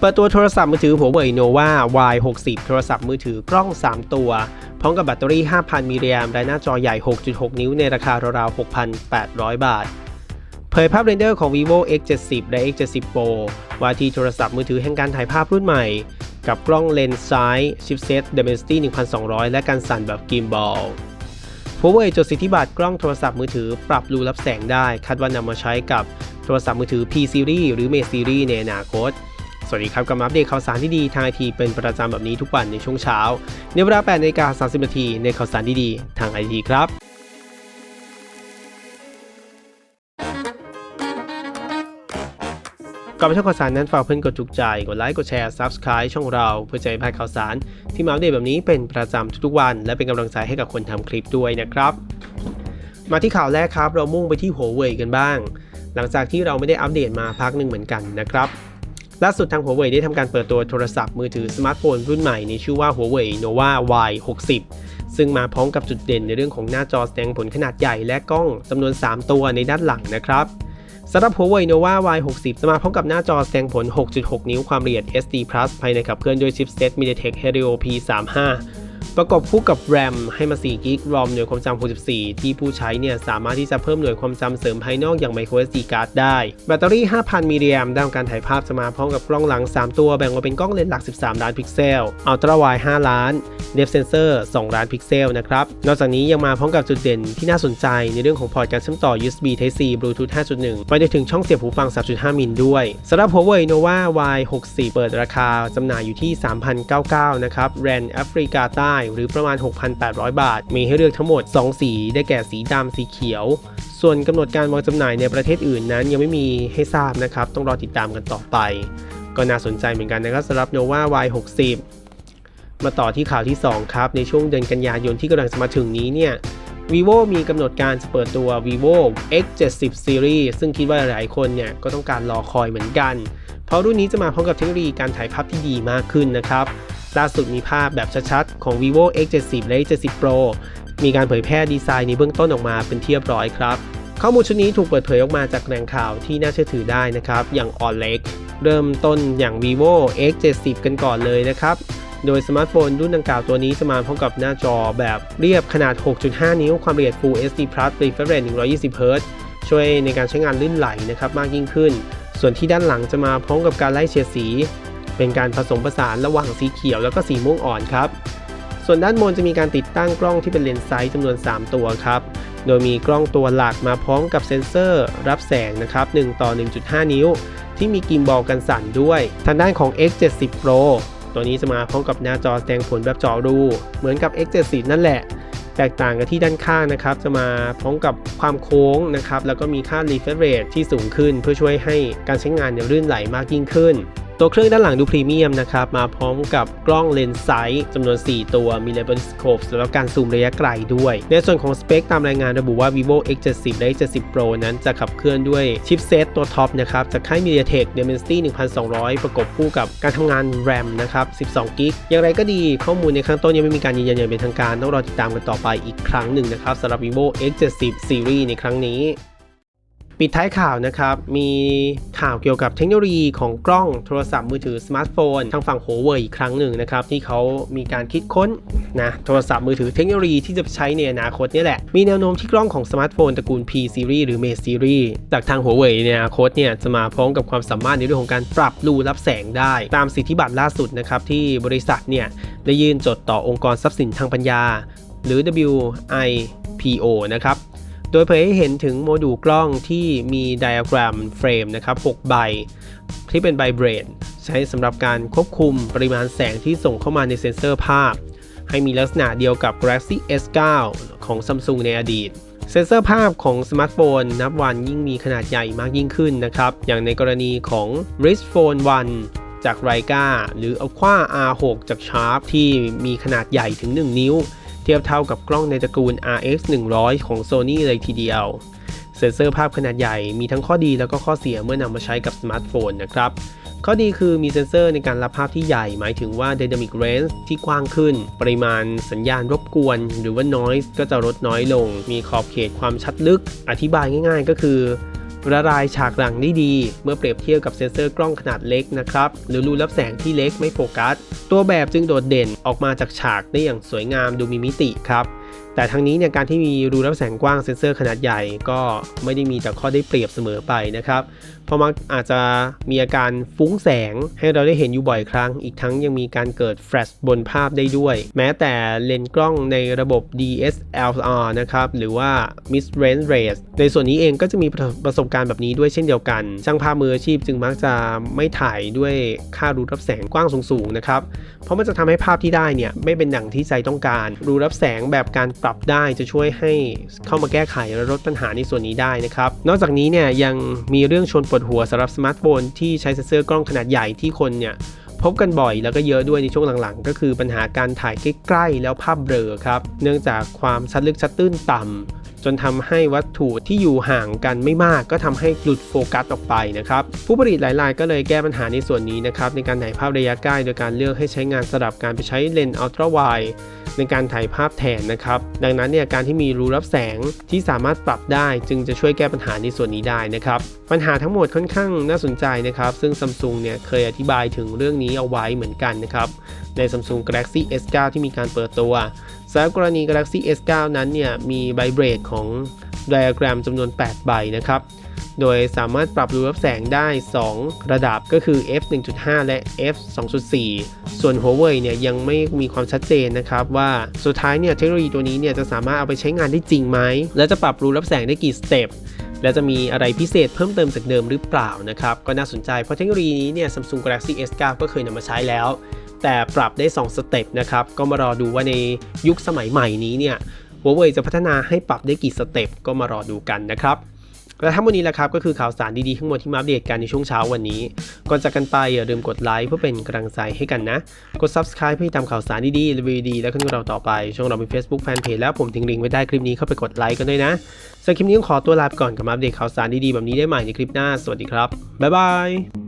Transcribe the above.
เปิดตัวโทรศัพท์มือถือ Huawei Nova Y60 โทรศัพท์มือถือกล้อง 3 ตัว พร้อมกับแบตเตอรี่ 5,000 มิลลิแอมป์และหน้าจอใหญ่ 6.6 นิ้วในราคาราวๆ 6,800 บาท เผยภาพเรนเดอร์ของ vivo X70 และ X70 Pro ว่าที่โทรศัพท์มือถือแห่งการถ่ายภาพรุ่นใหม่ กับกล้องเลนส์ซ้ายชิปเซต Dimensity 1200 และการสั่นแบบ gimbal Huawei จดสิทธิบัตรกล้องโทรศัพท์มือถือปรับรูรับแสงได้ คาดว่านำมาใช้กับโทรศัพท์มือถือ P Series หรือ Mate Series ในอนาคต สวัสดีครับกลับมาอัปเดตข่าวสารที่ดีทางไอทีเป็นประจำแบบนี้ทุกวันในช่วงเช้า ในเวลา8นาฬิกา30นาทีในข่าวสารดีๆทางไอทีครับก่อนไปชมข่าวสารนั้นฝากเพื่อนกดถูกใจ กดไลค์กดแชร์ Subscribe ช่องเรา เพื่อจะไม่พลาดข่าวสาร ที่มาอัปเดตแบบนี้เป็นประจำทุกๆวัน และเป็นกำลังใจให้กับคนทำคลิปด้วยนะครับ มาที่ข่าวแรกครับ เรามุ่งไปที่ Huawei กันบ้าง หลังจากที่เราไม่ได้อัปเดตมาพักหนึ่งเหมือนกันนะครับ ล่าสุดทางหัวเว่ยได้ทำการเปิดตัวโทรศัพท์มือถือสมาร์ทโฟนรุ่นใหม่ในชื่อว่าหัวเว่ย Nova Y60 ซึ่งมาพร้อมกับจุดเด่นในเรื่องของหน้าจอแสดงผลขนาดใหญ่และกล้องจำนวน 3 ตัวในด้านหลังนะครับสำหรับ Huawei Nova Y60 จะมาพร้อมกับหน้าจอแสดงผล 6.6 นิ้วความละเอียด SD ภายในขับเคลื่อนด้วยชิปเซต MediaTek Helio P35 ประกอบคู่กับ RAM ให้มา4กิก ROM หน่วยความจำ64 ที่ผู้ใช้เนี่ยสามารถที่จะเพิ่มหน่วยความจำเสริมภายนอกอย่าง microSD card ได้ แบตเตอรี่ 5,000 มิลลิแอมป์ด้านการถ่ายภาพจะมาพร้อมกับกล้องหลัง 3 ตัวแบ่งออกเป็นกล้องเลนส์หลัก 13 ล้านพิกเซล Ultra Wide 5 ล้าน Depth Sensor 2 ล้านพิกเซลนะครับ นอกจากนี้ยังมาพร้อมกับจุดเด่นที่น่าสนใจในเรื่องของพอร์ตการเชื่อมต่อ USB Type C Bluetooth 5.1 ไปจนถึงช่องเสียบหูฟัง 3.5 มิลด้วยสำหรับ Huawei Nova Y60 เปิดราคาจำหน่ายอยู่ที่ 3,099นะครับแรนแอฟริกาใต้หรือประมาณ 6,800 บาท มีให้เลือกทั้งหมด 2 สี ได้แก่สีดำสีเขียว ส่วนกำหนดการวางจำหน่ายในประเทศอื่นนั้นยังไม่มีให้ทราบนะครับ ต้องรอติดตามกันต่อไป ก็น่าสนใจเหมือนกันนะครับสำหรับ Nova Y60 มาต่อที่ข่าวที่ 2 ครับ ในช่วงเดือนกันยายนที่กำลังจะมาถึงนี้เนี่ย vivo มีกำหนดการจะเปิดตัว vivo X70 Series ซึ่งคิดว่าหลายคนเนี่ยก็ต้องการรอคอยเหมือนกัน เพราะรุ่นนี้จะมาพร้อมกับเทคโนโลยีการถ่ายภาพที่ดีมากขึ้นนะครับ ล่าสุดมีภาพแบบชัดๆ ของ vivo X70 และ X70 Pro มีการเผยแพร่ดีไซน์ในเบื้องต้นออกมาเป็นที่เรียบร้อยครับ ข้อมูลชุดนี้ถูกเปิดเผยออกมาจากแหล่งข่าวที่น่าเชื่อถือได้นะครับ อย่าง o l e x เริ่มต้นอย่าง vivo X70 กันก่อนเลยนะครับ โดยสมาร์ทโฟนรุ่นดังกล่าวตัวนี้จะมาพร้อมกับหน้าจอแบบเรียบขนาด 6.5 นิ้ว ความละเอียด Full HD Plus Refresh Rate 120 Hz ช่วยในการใช้งานลื่นไหลนะครับมากยิ่งขึ้น ส่วนที่ด้านหลังจะมาพร้อมกับการไล่เฉดสี เป็นการผสมผสานระหว่างสีเขียวแล้วก็สีม่วงอ่อนครับ ส่วนด้านบนจะมีการติดตั้งกล้องที่เป็นเลนส์ไซส์จำนวน 3 ตัวครับ โดยมีกล้องตัวหลักมาพร้อมกับเซ็นเซอร์รับแสงนะครับ1ต่อ 1.5 นิ้ว ที่มีกิมบอลกันสั่นด้วย ทางด้านของ X70 Pro ตัวนี้จะมาพร้อมกับหน้าจอแสดงผลแบบจอรู เหมือนกับ X70 นั่นแหละแตกต่างกันที่ด้านข้างนะครับ จะมาพร้อมกับความโค้งนะครับ แล้วก็มีค่า refresh rate ที่สูงขึ้น เพื่อช่วยให้การใช้งานเนี่ยรื่นไหลมากยิ่งขึ้น ตัวเครื่องด้านหลังดูพรีเมียมนะครับ มาพร้อมกับกล้องเลนส์ไซส์จำนวน 4 ตัว มีเลเ l ลสโคปสำหรับการซูมระยะไกลด้วย ในส่วนของสเปคตามรายงานระบุว่า vivo X70 และ X70 Pro นั้นจะขับเคลื่อนด้วยชิปเซตตัวท็อปนะครับ จากค่าย MediaTek Dimensity 1200 ประกบคู่กับการทำงาน RAM นะครับ 12 g b อย่างไรก็ดีข้อมูลในข้างต้นยังไม่มีการยืนยันอย่างเป็นทางการ ต้องรอติดตามกันต่อไปอีกครั้งหนึ่งนะครับสำหรับ vivo X70 Series ในครั้งนี้ ปิดท้ายข่าวนะครับ มีข่าวเกี่ยวกับเทคโนโลยีของกล้องโทรศัพท์มือถือสมาร์ทโฟน ทางฝั่ง Huawei อีกครั้งหนึ่งนะครับ ที่เขามีการคิดค้นนะโทรศัพท์มือถือเทคโนโลยีที่จะใช้ในอนาคตนี่แหละ มีแนวโน้มที่กล้องของสมาร์ทโฟนตระกูล P series หรือ Mate series จากทาง Huawei ในอนาคตเนี่ยจะมาพร้อมกับความสามารถในเรื่องของการปรับรูรับแสงได้ ตามสิทธิบัตรล่าสุดนะครับที่บริษัทเนี่ยได้ยื่นจดต่อองค์กรทรัพย์สินทางปัญญา หรือ WIPO นะครับ โดยเผยให้เห็นถึงโมดูลกล้องที่มีไดอะแกรมเฟรมนะครับ 6 ใบ ที่เป็นไบเบรดใช้สำหรับการควบคุมปริมาณแสงที่ส่งเข้ามาในเซ็นเซอร์ภาพ ให้มีลักษณะเดียวกับ Galaxy S9 ของ Samsung ในอดีตเซ็นเซอร์ภาพของสมาร์ทโฟนนับวันยิ่งมีขนาดใหญ่มากยิ่งขึ้นนะครับ อย่างในกรณีของ r i s Phone 1 จาก r i k a หรือ Aqua R6 จาก Sharp ที่มีขนาดใหญ่ถึง 1 นิ้ว เทียบเท่ากับกล้องในตระกูล RX 100 ของ Sony เลยทีเดียว เซ็นเซอร์ภาพขนาดใหญ่มีทั้งข้อดีแล้วก็ข้อเสียเมื่อนำมาใช้กับสมาร์ทโฟนนะครับ ข้อดีคือมีเซ็นเซอร์ในการรับภาพที่ใหญ่ หมายถึงว่า Dynamic Range ที่กว้างขึ้น ปริมาณสัญญาณรบกวน หรือว่า Noise ก็จะลดน้อยลง มีขอบเขตความชัดลึก อธิบายง่าย ๆ ก็คือ ละลายฉากหลังได้ดี เมื่อเปรียบเทียบกับเซ็นเซอร์กล้องขนาดเล็กนะครับหรือรูรับแสงที่เล็กไม่โฟกัส ตัวแบบจึงโดดเด่นออกมาจากฉากได้อย่างสวยงามดูมีมิติครับ แต่ทั้งนี้เนี่ยการที่มีรูรับแสงกว้างเซ็นเซอร์ขนาดใหญ่ก็ไม่ได้มีแต่ข้อได้เปรียบเสมอไปนะครับ เพราะมักอาจจะมีอาการฟุ้งแสงให้เราได้เห็นอยู่บ่อยครั้ง อีกทั้งยังมีการเกิดแฟลชบนภาพได้ด้วย แม้แต่เลนส์กล้องในระบบ DSLR นะครับหรือว่า mid range race ในส่วนนี้เองก็จะมีประสบการณ์แบบนี้ด้วยเช่นเดียวกัน ช่างภาพมืออาชีพจึงมักจะไม่ถ่ายด้วยค่ารูรับแสงกว้างสูงๆนะครับเพราะมันจะทำให้ภาพที่ได้เนี่ยไม่เป็นดั่งที่ใจต้องการ รูรับแสงแบบการปรับได้จะช่วยให้เข้ามาแก้ไขและลดปัญหาในส่วนนี้ได้นะครับ นอกจากนี้เนี่ยยังมีเรื่องชนปวดหัวสำหรับสมาร์ทโฟนที่ใช้เซ็นเซอร์กล้องขนาดใหญ่ที่คนเนี่ยพบกันบ่อยแล้วก็เยอะด้วยในช่วงหลังๆ ก็คือปัญหาการถ่ายใกล้ๆแล้วภาพเบลอครับ เนื่องจากความชัดลึกชัดตื้นต่ำ จนทำให้วัตถุที่อยู่ห่างกันไม่มาก ก็ทำให้หลุดโฟกัสออกไปนะครับผู้ผลิตหลายรายก็เลยแก้ปัญหาในส่วนนี้นะครับในการถ่ายภาพระยะใกล้โดยการเลือกให้ใช้งานสลับการไปใช้เลนส์อัลตร้าไวด์ในการถ่ายภาพแทนนะครับ ดังนั้นเนี่ยการที่มีรูรับแสงที่สามารถปรับได้จึงจะช่วยแก้ปัญหาในส่วนนี้ได้นะครับ ปัญหาทั้งหมดค่อนข้างน่าสนใจนะครับ ซึ่ง Samsung เนี่ยเคยอธิบายถึงเรื่องนี้เอาไว้เหมือนกันนะครับ ใน Samsung Galaxy S9 ที่มีการเปิดตัวำหรับกรณี Galaxy S9 นั้นเนี่ยมีไบเบรดของไดอะแกรมจำนวน 8 ใบนะครับ โดยสามารถปรับรูรับแสงได้ 2 ระดับก็คือ f 1.5 และ f 2.4 ส่วน Huawei เนี่ยยังไม่มีความชัดเจนนะครับว่าสุดท้ายเนี่ยเทคโนโลยีตัวนี้เนี่ยจะสามารถเอาไปใช้งานได้จริงไหม และจะปรับรูรับแสงได้กี่สเต็ปและจะมีอะไรพิเศษเพิ่มเติมจากเดิมหรือเปล่านะครับ ก็น่าสนใจเพราะเทคโนโลยีนี้เนี่ย Samsung Galaxy S9 ก็เคยนำมาใช้แล้ว แต่ปรับได้ 2 สเต็ปนะครับ ก็มารอดูว่าในยุคสมัยใหม่นี้เนี่ย Huawei จะพัฒนาให้ปรับได้กี่สเต็ปก็มารอดูกันนะครับและทั้งหมดนี้แหละครับก็คือข่าวสารดีๆทั้งหมดที่มาอัปเดตกันในช่วงเช้าวันนี้ ก่อนจากกันไปอย่าลืมกดไลค์เพื่อเป็นกำลังใจให้กันนะ กด Subscribe เพื่อตามข่าวสารดีๆรีวิวดีและขึ้นกับเราต่อไป ช่องเรามี Facebook Fanpage แล้วผมทิ้งลิงก์ไว้ใต้คลิปนี้เข้าไปกดไลค์กันด้วยนะสำหรับคลิปนี้ต้องขอตัวลาไปก่อนกับมาอัปเดตข่าวสารดีๆแบบนี้ได้ใหม่ในคลิปหน้า สวัสดีครับบ๊ายบาย